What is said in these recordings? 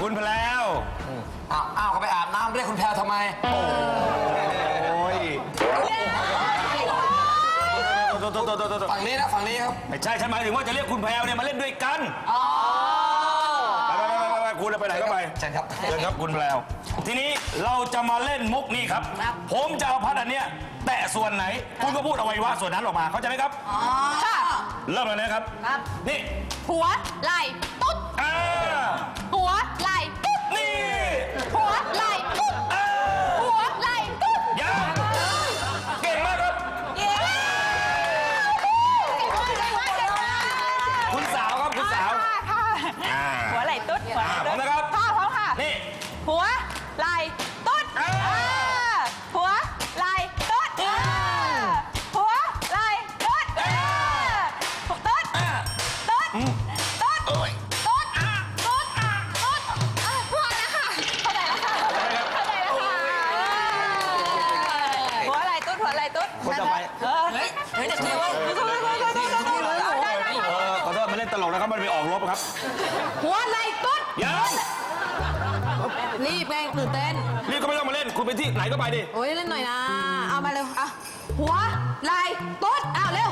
คุณพแล้ว อ้าวอ้าวเขาไปอาบน้ำเรียกคุณแพรวทำไม โอ้ยโตโตโตโตโตโตฝั่งนี้นะฝั่งนี้ครับ ไม่ใช่ฉันหมายถึงว่าจะเรียกคุณแพรวเนี่ยมาเล่นด้วยกันไปไปไปไปไปคุณไปไหนก็ไปเชิญครับ เชิญครับคุณแพรว ทีนี้เราจะมาเล่นมุกนี่ครับ ผมจะเอาพัดอันเนี้ยแตะส่วนไหน คุณก็พูดอวัยวะส่วนนั้นออกมา เข้าใจไหมครับค่ะ เริ่มเลยนะครับ ครับ นี่หัวไหล่ตุ๊ดอ่าหัวไหล่ ก็ไม่ต้องมาเล่นคุณไปที่ไหนก็ไปดิ โอ้ยเล่นหน่อยนะ เอามาเร็วอะหัวไหล่ตุ๊ดอ้าวเร็ว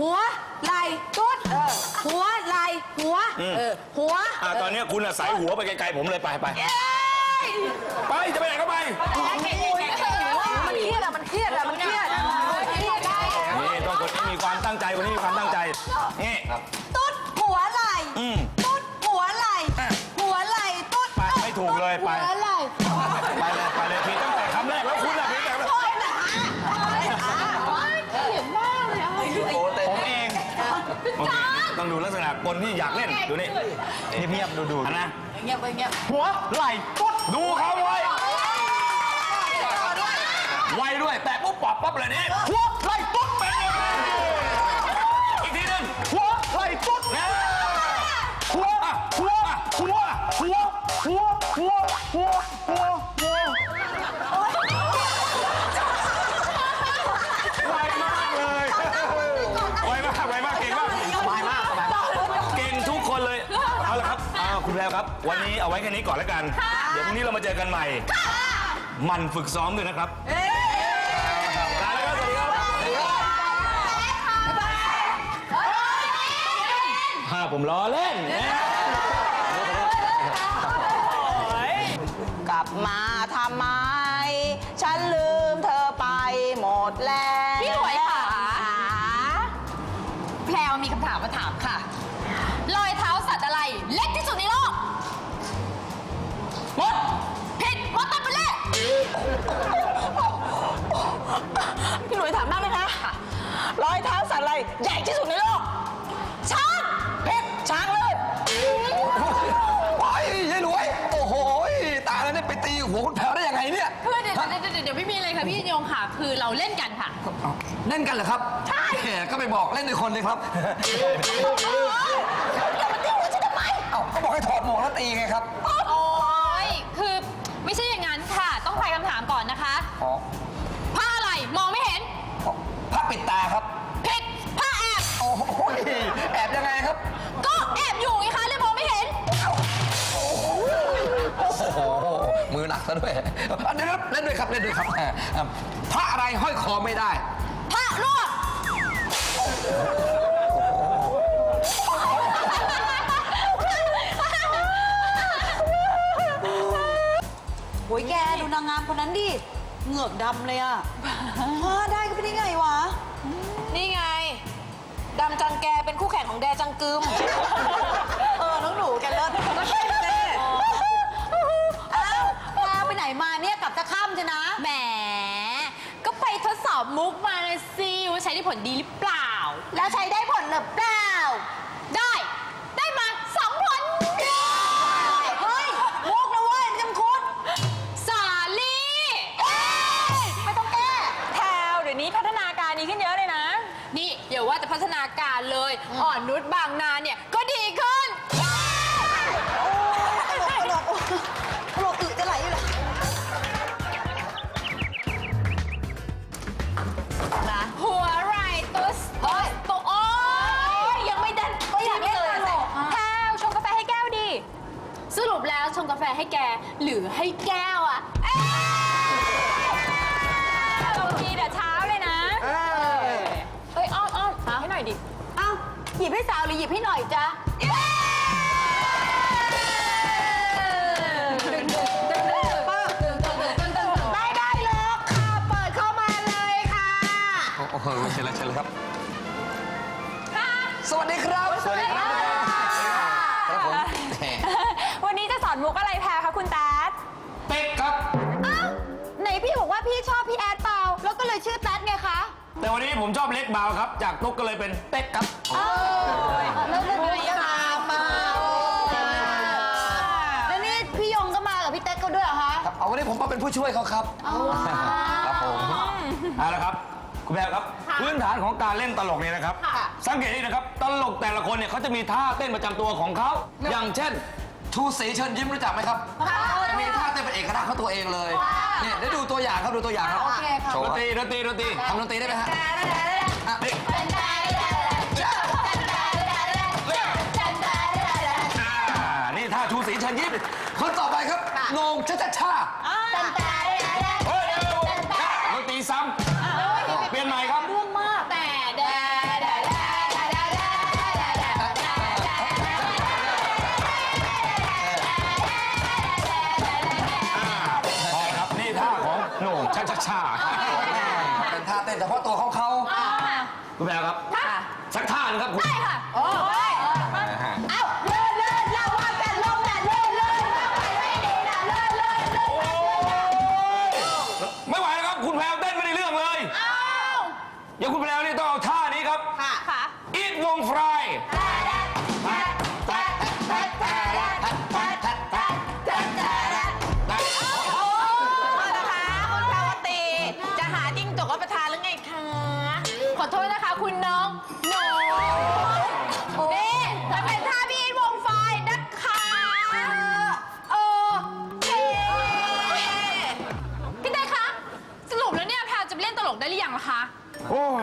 หัวไหล่ตุ๊ดเออหัวไหล่หัวเออหัวอ่าตอนนี้คุณอะสายหัวไปไกลๆผมเลยไปไปเอ้ยไปจะไปไหนก็ไป มันเครียดอะมันเครียดอะมันเครียดมันเครียดได้นี่ต้องคนที่มีความตั้งใจคนนี้มีความตั้งใจ นี่ ต้องดูลักษณะคนที่อยากเล่นดูนี่เงียบๆดูดูๆนะเงียบไปเงียบหัวไหล่ปุ๊บดูเขาไว้ไวด้วยแต่ปุ๊บปอบปั๊บเลยนี่หัวไหล่ปุ๊บเป็นยังไงอีกทีหนึงหัวไหล่ปุ๊บนะ คุณแพรวครับ วันนี้เอาไว้แค่นี้ก่อนแล้วกัน เดี๋ยวพรุ่งนี้เรามาเจอกันใหม่มันฝึกซ้อมด้วยนะครับลาแล้วครับสวัสดีครับถ้าผมล้อเล่นนะกลับมา เนี่ยคือเดี๋ยวเดี๋ยวเดี๋ยวเดี๋ยวไม่มีอะไรค่ะพี่ยงค่ะ คือเราเล่นกันค่ะเอาเล่นกันเหรอครับใช่ก็ไปบอกเล่นในคนเลยครับเอ้าก็บอกให้ถอดหมวกแล้วตีไงครับโอ้ยคือไม่ใช่อย่างนั้นค่ะ ต้องทายคำถามก่อนนะคะอ๋อผ้าอะไรมองไม่เห็นผ้าปิดตาครับ ซะด้วยอันนี้ครับเล่นด้วยครับเล่นด้วยครับอ่าอ่าพระอะไรห้อยคอไม่ได้ผ้าลวกโอ้ยแกดูนางงามคนนั้นดิ เหงือกดำเลยอะฮะได้ก็ไม่ได้ไงวะ นี่ไง ดำจังแกเป็นคู่แข่งของแดจังกึม เออ น้องหนูแกเลิศก็ใช่ มุกมาเลยสิว่าใช้ได้ผลดีหรือเปล่า แล้วใช้ได้ผลหรือเปล่า เชิญเลยเชิญเลยครับ สวัสดีครับ สวัสดีครับ ครับผมแหมวันนี้จะสอนมุกอะไรแพรคะคุณแต๊ดเป๊กครับ อ้าวไหนพี่บอกว่าพี่ชอบพี่แอดเปล่า แล้วก็เลยชื่อแต๊ดไงคะแต่วันนี้ผมชอบเล็กบาวครับ จากตุ๊กก็เลยเป็นเป๊กครับ แล้วเรื่องนี้ตามมาแล้วนี่พี่ยงก็มากับพี่แต๊ดก็ด้วยเหรอคะ ครับเอาวันนี้ผมมาเป็นผู้ช่วยเขาครับ ครับผม เอาละครับ คุณแพรครับพื้นฐานของการเล่นตลกเนี่ยนะครับสังเกตนี่นะครับ ตลกแต่ละคนเนี่ยเขาจะมีท่าเต้นประจำตัวของเขา อย่างเช่นชูศรีเชิญยิ้มรู้จักไหมครับจะมีท่าเต้นเป็นเอกลักษณ์ของตัวเองเลยเนี่ยได้ดูตัวอย่างครับดูตัวอย่างครับโอเคค่ะ โชดว์นตรีดนตรีดนตรีทำดนตรีได้ไหมฮะอะนี่อ่านี่ท่าชูสีเชิญยิ้มคนต่อไปครับโหนงชะชะชาเฮ้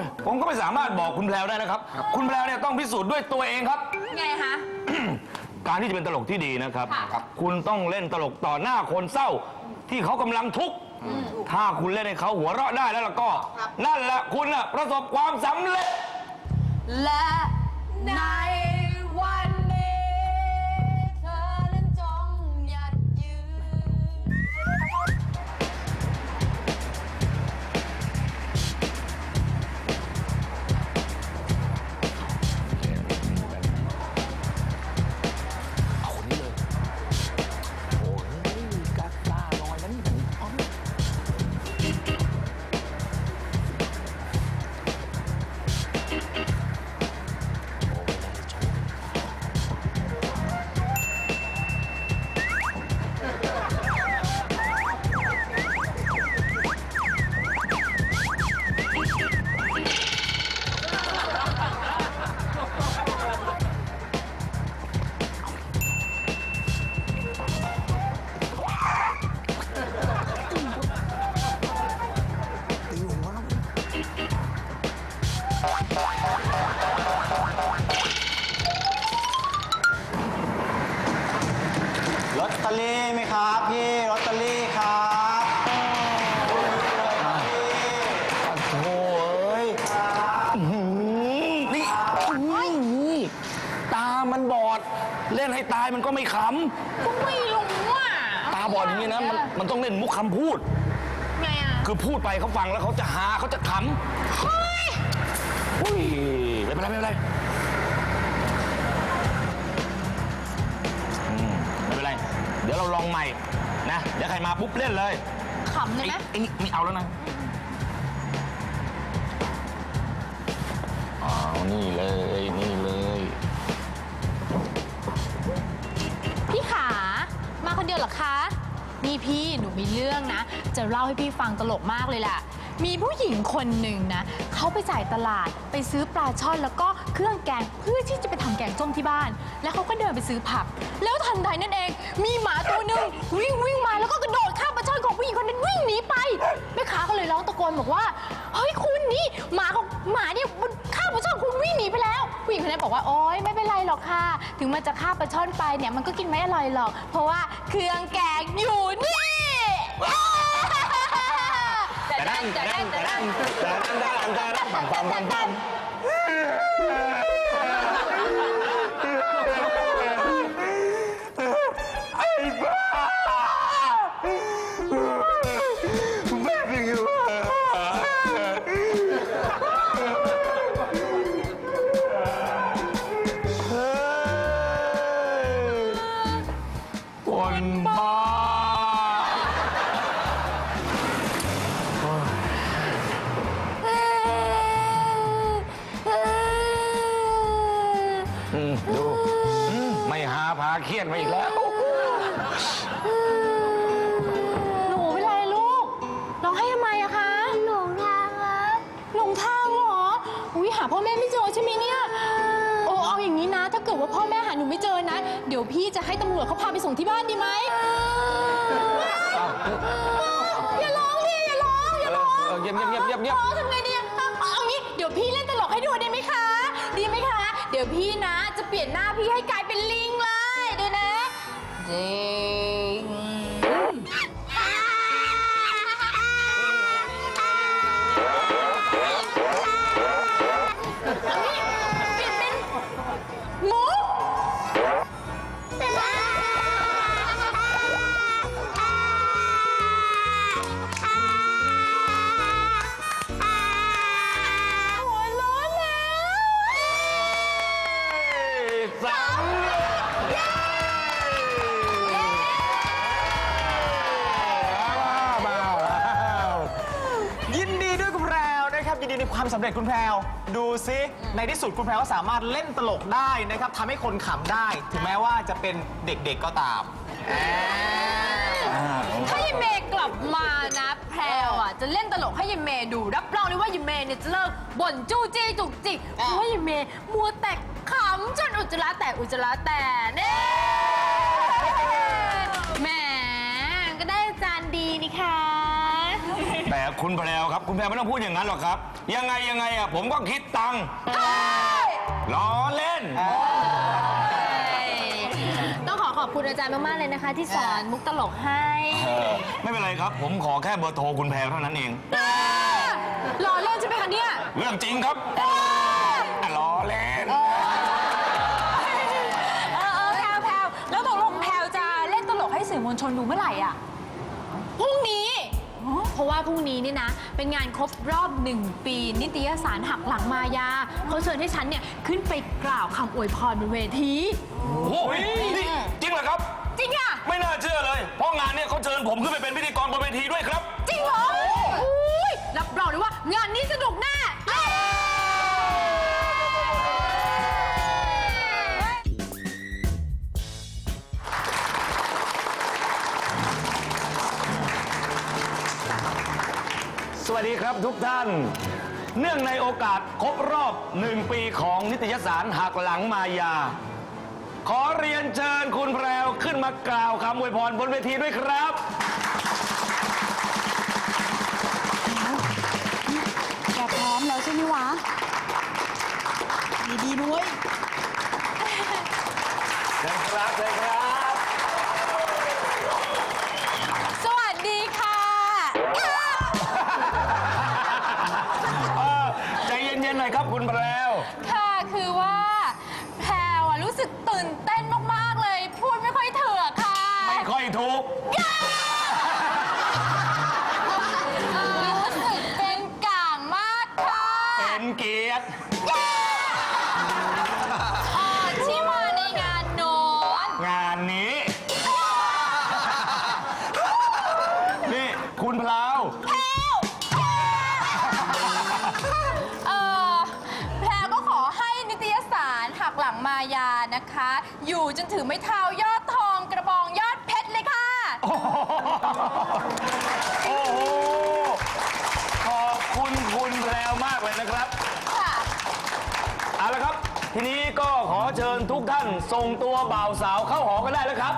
ย ผมก็ไม่สามารถบอกคุณแพรวได้นะครับ คุณแพรวเนี่ยต้องพิสูจน์ด้วยตัวเองครับ ไงคะ การที่จะเป็นตลกที่ดีนะครับ ค่ะคุณต้องเล่นตลกต่อหน้าคนเศร้า ที่เขากำลังทุกข์ ถ้าคุณเล่นให้เขาหัวเราะได้แล้วล่ะก็ นั่นแหละคุณน่ะประสบความสำเร็จ และในวัน ตเตอรี่ไหมครับพี่ลอตเตอรี่ครับโอ้ยนี่นี่ตามันบอด เล่นให้ตายมันก็ไม่ขก็ไม่รู้อะำ ตาบอดอย่างนี้นะ มันมันต้องเล่นมุกคำพูด ไงอะคือพูดไปเขาฟังแล้วเขาจะหาเขาจะขำเฮ้ยอุ้ยไม่เป็นไรไม่เป็นไร ลองใหม่นะเดี๋ยวใครมาปุ๊บเล่นเลยขำเลยไหมไอ้นี่ไม่เอาแล้วนะอ้าวนี่เลยนี่เลยพี่ขา มาคนเดียวเหรอคะ นี่พี่หนูมีเรื่องนะ จะเล่าให้พี่ฟังตลกมากเลยแหละมีผู้หญิงคนหนึ่งนะ เขาไปจ่ายตลาดไปซื้อปลาช่อนแล้วก็ เครื่องแกงเพื่อที่จะไปทำแกงส้มที่บ้าน แล้วเขาก็เดินไปซื้อผัก แล้วทันใดนั่นเอง มีหมาตัวหนึ่งวิ่งวิ่งมาแล้วก็กระโดดข้ามปลาช่อนของผู้หญิงคนนั้นวิ่งหนีไปแม่ค้าก็เลยร้องตะโกนบอกว่าเฮ้ยคุณนี่หมาของหมาเนี่ยมันข้าปลาช่อนคุณวิ่งหนีไปแล้วผู้หญิงคนนั้นบอกว่าโอ๊ยไม่เป็นไรหรอกค่ะ ถึงมันจะฆ่าปลาช่อนไปเนี่ยมันก็กินไม่อร่อยหรอก เพราะว่าเครื่องแกงอยู่นี่แต่นั่นแต่นั่นแต่นั่นแต่นั่นแต่นั่นแต่นั่น Ah! อืมดูอืมไม่หาพาเครียดมาอีกแล้ว หนูเป็นไรลูก ร้องให้ทำไมอะคะ หลงทางครับหลงทางเหรอ อุ้ยหาพ่อแม่ไม่เจอใช่ไหมเนี่ย โอ้เอาอย่างนี้นะ ถ้าเกิดว่าพ่อแม่หาหนูไม่เจอนะ เดี๋ยวพี่จะให้ตำรวจเขาพาไปส่งที่บ้านดีไหมอย่าร้องดิอย่าร้องอย่าร้องเออเงียบเงียบเงียบเงียบเงียบ ร้องทำไง ดี๋ยวพี่นะจะเปลี่ยนหน้าพี่ให้กลายเป็นลิงเลยดูนะจ สำเร็จคุณแพรวดูซิในที่สุดคุณแพรวก็สามารถเล่นตลกได้นะครับทำให้คนขำได้ ถึงแม้ว่าจะเป็นเด็กๆก็ตามถ้ายาเมย์กลับมานะแพรวอะจะเล่นตลกให้ยายเมย์ดูรับรองเลยว่ายายเมย์เนี่ยจะเลิกบ่นจู้จี้จุกจิกเพราะว่ายายเมย์มัวแต่ขำจนอุจจาระแตกอุจจาระแตกเน่แคุณแพรวครับ คุณแพรวไม่ต้องพูดอย่างนั้นหรอกครับ ยังไงยังไงอะผมก็คิดตังค์ล้อเล่น ต้องขอขอบคุณอาจารย์มาก ๆ เลยนะคะ ที่สอนมุกตลกให้เออไม่เป็นไรครับ ผมขอแค่เบอร์โทรคุณแพรวเท่านั้นเองรอเล่นใช่ไหมคะเนี่ยเรื่องจริงครับล้อเล่น เออเออแพรวแพรวแล้วตกลงแพรวจะเล่นตลกให้สื่อมวลชนดูเมื่อไหร่อะ ว่าพรุ่งนี้นี่นะ เป็นงานครบรอบหนึ่งปี นิตยสารหักหลังมายาเขาเชิญให้ฉันเนี่ยขึ้นไปกล่าวคำอวยพรบนเวที โอ้ยนี่จริงเหรอครับ จริงอะไม่น่าเชื่อเลย เพราะงานเนี้ยเขาเชิญผมขึ้นไปเป็นพิธีกรบนเวทีด้วยครับ จริงเหรอ ดีครับทุกท่าน เนื่องในโอกาสครบรอบหนึ่งปีของนิตยสารหักหลังมายา ขอเรียนเชิญคุณแพรวขึ้นมากล่าวคำอวยพรบนเวทีด้วยครับ แกพร้อมแล้วใช่ไหมวะ ดีๆนุ้ย เชิญครับเชิญครับ เป็นเกียรติเอ่อที่มาในงานโน้นงานนี้ นี่คุณแพรวเออแพรก็ขอให้นิตยสารหักหลังมายานะคะ อยู่จนถึงไม่เท้ายอดทองกระบองยอดเพชรเลยค่ะ โอ้โหโอ้โห ขอบคุณคุณแพรวมากเลยนะครับ ค่ะ เอาละครับ ทีนี้ก็ขอเชิญทุกท่านส่งตัวบ่าวสาวเข้าหอกันได้แล้วครับ